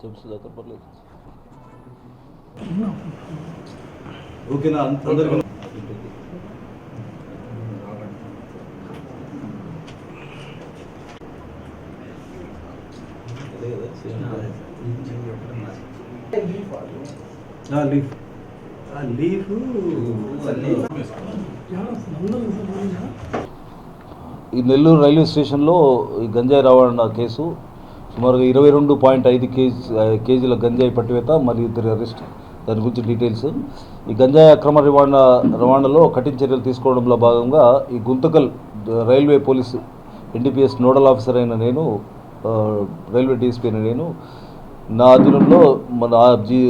చెప్పు సుధాకర్ పర్లేదు. ఓకేనా? అందరికీ లీఫ్ లీఫ్. ఈ నెల్లూరు రైల్వే స్టేషన్లో ఈ గంజాయి రవాణా కేసు సుమారుగా ఇరవై రెండు పాయింట్ ఐదు కేజీ కేజీల గంజాయి పట్టివేత మరియు ఇద్దరు అరెస్ట్. దాని గురించి డీటెయిల్స్. ఈ గంజాయి అక్రమ రవాణా రవాణాలో కఠిన చర్యలు తీసుకోవడంలో భాగంగా ఈ Guntakal railway police NDPS nodal officer అయిన నేను రైల్వే డీఎస్పీ అయిన నేను నా ఆధీనంలో మన జీ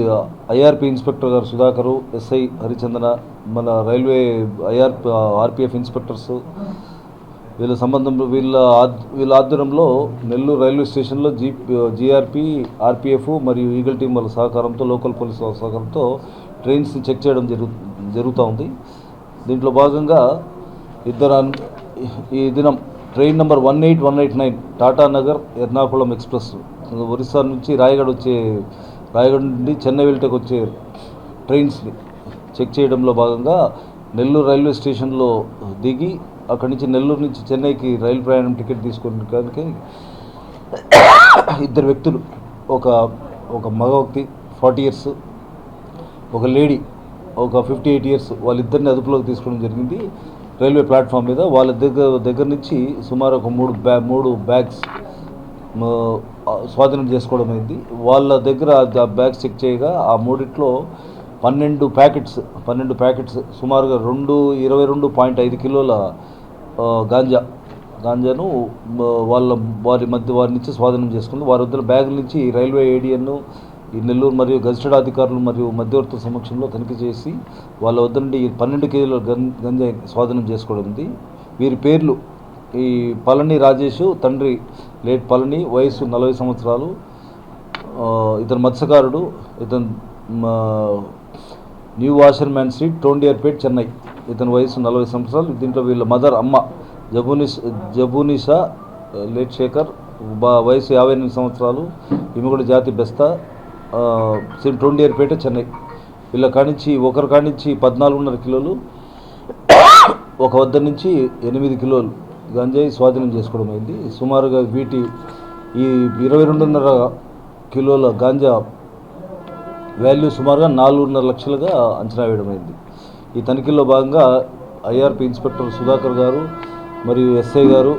ఐఆర్పి ఇన్స్పెక్టర్ గారు సుధాకరు ఎస్ఐ హరిచందన మన రైల్వే ఐఆర్ ఆర్పిఎఫ్ ఇన్స్పెక్టర్స్ వీళ్ళ సంబంధం వీళ్ళ వీళ్ళ ఆధ్వర్యంలో నెల్లూరు రైల్వే స్టేషన్లో జీ జీఆర్పీ ఆర్పిఎఫ్ మరియు ఈగల్ టీం వాళ్ళ సహకారంతో లోకల్ పోలీస్ వాళ్ళ సహకారంతో ట్రైన్స్ని చెక్ చేయడం జరుగు జరుగుతూ ఉంది. దీంట్లో భాగంగా ఇద్దరు ఈ దినం train number one eight one eight nine Tatanagar Ernakulam express Orissa నుంచి రాయగఢ్ వచ్చే రాయగఢ్ నుండి చెన్నై వెళ్ళటకు వచ్చే ట్రైన్స్ని చెక్ చేయడంలో భాగంగా నెల్లూరు రైల్వే స్టేషన్లో దిగి అక్కడి నుంచి నెల్లూరు నుంచి చెన్నైకి రైలు ప్రయాణం టికెట్ తీసుకోవడానికి ఇద్దరు వ్యక్తులు ఒక ఒక మగ వ్యక్తి ఫార్టీ ఇయర్స్ ఒక లేడీ ఒక ఫిఫ్టీ ఎయిట్ ఇయర్స్ వాళ్ళిద్దరిని అదుపులోకి తీసుకోవడం జరిగింది. రైల్వే ప్లాట్ఫామ్ మీద వాళ్ళ దగ్గర దగ్గర నుంచి సుమారు ఒక మూడు బ్యా మూడు బ్యాగ్స్ స్వాధీనం చేసుకోవడం అయింది. వాళ్ళ దగ్గర ఆ బ్యాగ్స్ చెక్ చేయగా ఆ మూడిట్లో పన్నెండు ప్యాకెట్స్ పన్నెండు ప్యాకెట్స్ సుమారుగా రెండు ఇరవై రెండు పాయింట్ ఐదు కిలోల గాంజా. గాంజాను వాళ్ళ వారి మధ్య వారి నుంచి స్వాధీనం చేసుకుంది. వారి వద్ద బ్యాగుల నుంచి రైల్వే ఏడియన్ను ఈ నెల్లూరు మరియు గజిస్టెడ్ అధికారులు మరియు మధ్యవర్తుల సమక్షంలో తనిఖీ చేసి వాళ్ళ వద్ద నుండి పన్నెండు కేజీల గం గంజా స్వాధీనం చేసుకోవడంది ఉంది. వీరి పేర్లు ఈ పళని రాజేష్ తండ్రి లేట్ పళని వయసు నలభై సంవత్సరాలు ఇతను మత్స్యకారుడు ఇతను new washer man street Tondiarpet Chennai. ఇతని వయసు నలభై సంవత్సరాలు. దీంట్లో వీళ్ళ మదర్ అమ్మ జబూనిస్ జబూనిషా లేట్ శేఖర్ బా వయసు యాభై ఎనిమిది సంవత్సరాలు. ఈమె కూడా జాతి బెస్తా. ఆ, సేమ్ చెన్నై. వీళ్ళ కానించి ఒకరి కానించి పద్నాలుగున్నర కిలోలు ఒక వద్ద నుంచి ఎనిమిది కిలోలు గంజాయి స్వాధీనం చేసుకోవడం అయింది. సుమారుగా వీటి ఈ ఇరవై రెండున్నర కిలోల గాంజా వాల్యూ సుమారుగా నాలుగున్నర లక్షలుగా అంచనా వేయడం అయింది. ఈ తనిఖీల్లో భాగంగా ఐఆర్పి ఇన్స్పెక్టర్ సుధాకర్ గారు మరియు ఎస్ఐ గారు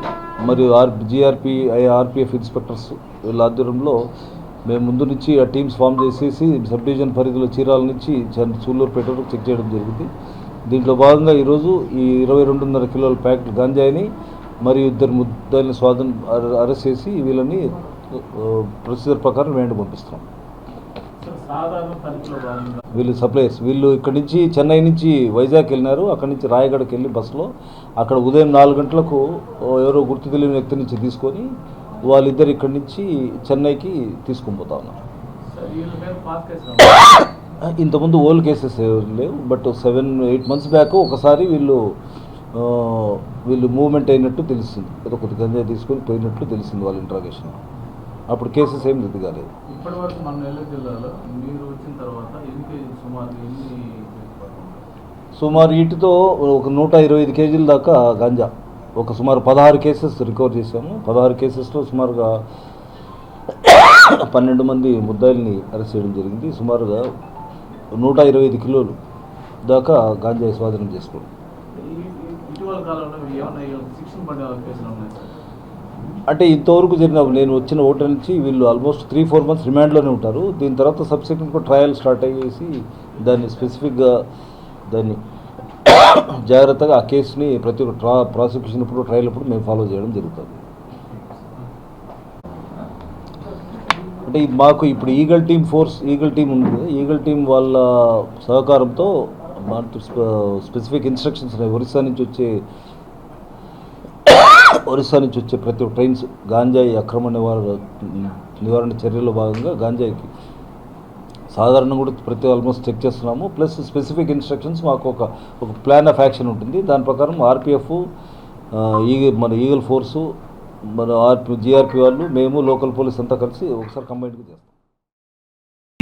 మరియు ఆర్ జీఆర్పి ఆర్పిఎఫ్ ఇన్స్పెక్టర్స్ వీళ్ళ ఆధ్వర్యంలో మేము ముందు నుంచి ఆ టీమ్స్ ఫామ్ చేసేసి సబ్ డివిజన్ పరిధిలో చీరాల నుంచి చన్- సూళ్ళూరుపేట వరకు చెక్ చేయడం జరిగింది. దీంట్లో భాగంగా ఈరోజు ఈ ఇరవై రెండున్నర కిలోల ప్యాకెట్ గాంజాయిని మరియు ఇద్దరు ముద్దాయిని స్వాధీనం అరెస్ట్ చేసి వీళ్ళని ప్రొసీజర్ ప్రకారం వేండి పంపిస్తున్నాం. వీళ్ళు సప్లయర్స్. వీళ్ళు ఇక్కడి నుంచి చెన్నై నుంచి వైజాగ్ వెళ్ళినారు. అక్కడి నుంచి రాయగఢకి వెళ్ళి బస్సులో అక్కడ ఉదయం నాలుగు గంటలకు ఎవరో గుర్తు తెలియని వ్యక్తి నుంచి తీసుకొని వాళ్ళిద్దరు ఇక్కడి నుంచి చెన్నైకి తీసుకొని పోతా ఉన్నారు. ఇంతకుముందు ఓల్డ్ కేసెస్ లేవు but seven eight months back ఒకసారి వీళ్ళు వీళ్ళు మూవ్మెంట్ అయినట్టు తెలిసింది. ఏదో కొద్ది గంజాయి తీసుకొని పోయినట్లు తెలిసింది వాళ్ళ ఇంట్రాగేషన్ అప్పుడు కేసెస్ ఏం రద్దు కాలేదు ఇప్పటి వరకు మన నెల్లూరు జిల్లాలో మీరు వచ్చిన తర్వాత ఎన్ని సుమారు ఎన్ని? సుమారు వీటితో ఒక నూట ఇరవై ఐదు కేజీల దాకా గాంజా. ఒక సుమారు పదహారు కేసెస్ రికవర్ చేశాము. పదహారు కేసెస్లో సుమారుగా పన్నెండు మంది ముద్దాయిల్ని అరెస్ట్ చేయడం జరిగింది. సుమారుగా నూట ఇరవై ఐదు కిలోలు దాకా గాంజా స్వాధీనం చేసుకోవడం. అంటే ఇంతవరకు జరిగిన నేను వచ్చిన ఓటర్ నుంచి వీళ్ళు ఆల్మోస్ట్ త్రీ ఫోర్ మంత్స్ రిమాండ్లోనే ఉంటారు. దీని తర్వాత సబ్సిక్వెంట్గా ట్రయల్ స్టార్ట్ అయ్యేసి దాన్ని స్పెసిఫిక్గా దాన్ని జాగ్రత్తగా ఆ కేసుని ప్రతి ఒక్క ట్రా ప్రాసిక్యూషన్ ఇప్పుడు ట్రయల్ అప్పుడు మేము ఫాలో చేయడం జరుగుతుంది. అంటే ఇది మాకు ఇప్పుడు eagle team force eagle team ఉంది ఈగల్ టీం వాళ్ళ సహకారంతో మా స్పెసిఫిక్ ఇన్స్ట్రక్షన్స్ ఉన్నాయి. ఒరిస్సా నుంచి వచ్చే ఒరిస్సా నుంచి వచ్చే ప్రతి ఒక్క ట్రైన్స్ గాంజాయి అక్రమ నివారణ నివారణ చర్యలో భాగంగా గాంజాయికి సాధారణంగా కూడా ప్రతి ఆల్మోస్ట్ చెక్ చేస్తున్నాము. ప్లస్ స్పెసిఫిక్ ఇన్స్ట్రక్షన్స్ మాకు ఒక ఒక ప్లాన్ ఆఫ్ యాక్షన్ ఉంటుంది. దాని ప్రకారం ఆర్పిఎఫ్ ఈ మన ఈగల్ ఫోర్సు మన ఆర్పి జీఆర్పి వాళ్ళు మేము లోకల్ పోలీస్ అంతా కలిసి ఒకసారి కంబైన్గా చేస్తాం.